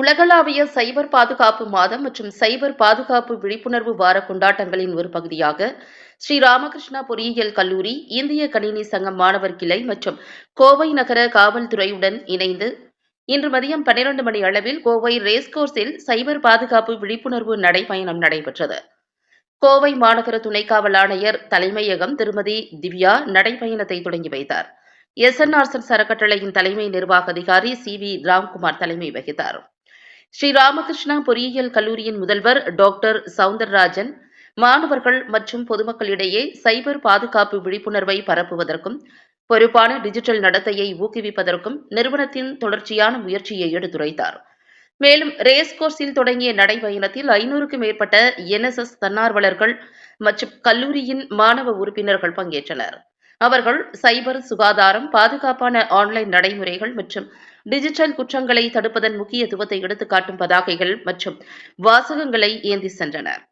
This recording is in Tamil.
உலகளாவிய சைபர் பாதுகாப்பு மாதம் மற்றும் சைபர் பாதுகாப்பு விழிப்புணர்வு வார கொண்டாட்டங்களின் ஒரு பகுதியாக ஸ்ரீ ராமகிருஷ்ணா பொறியியல் கல்லூரி இந்திய கணினி சங்கம் மாணவர் கிளை மற்றும் கோவை நகர காவல்துறையுடன் இணைந்து இன்று மதியம் பன்னிரண்டு மணி அளவில் கோவை ரேஸ்கோர்ஸில் சைபர் பாதுகாப்பு விழிப்புணர்வு நடைபயணம் நடைபெற்றது. கோவை மாநகர துணை காவல் ஆணையர் தலைமையகம் திருமதி திவ்யா நடைபயணத்தை தொடங்கி வைத்தார். எஸ்என்ஆர்சன் அறக்கட்டளையின் தலைமை நிர்வாக அதிகாரி சி. வி. ராம்குமார் தலைமை வகித்தார். ஸ்ரீ ராமகிருஷ்ணா பொறியியல் கல்லூரியின் முதல்வர் டாக்டர் சவுந்தரராஜன் மாணவர்கள் மற்றும் பொதுமக்களிடையே சைபர் பாதுகாப்பு விழிப்புணர்வை பரப்புவதற்கும் பொறுப்பான டிஜிட்டல் நடத்தையை ஊக்குவிப்பதற்கும் நிறுவனத்தின் தொடர்ச்சியான முயற்சியை எடுத்துரைத்தார். மேலும் ரேஸ் கோர்ஸில் தொடங்கிய நடைபயணத்தில் ஐநூறுக்கும் மேற்பட்ட என்எஸ்எஸ் தன்னார்வலர்கள் மற்றும் கல்லூரியின் மாணவ உறுப்பினர்கள் பங்கேற்றனர். அவர்கள் சைபர் சுகாதாரம் பாதுகாப்பான ஆன்லைன் நடைமுறைகள் மற்றும் டிஜிட்டல் குற்றங்களை தடுப்பதன் முக்கியத்துவத்தை எடுத்துக்காட்டும் பதாகைகள் மற்றும் வாசகங்களை ஏந்தி சென்றனர்.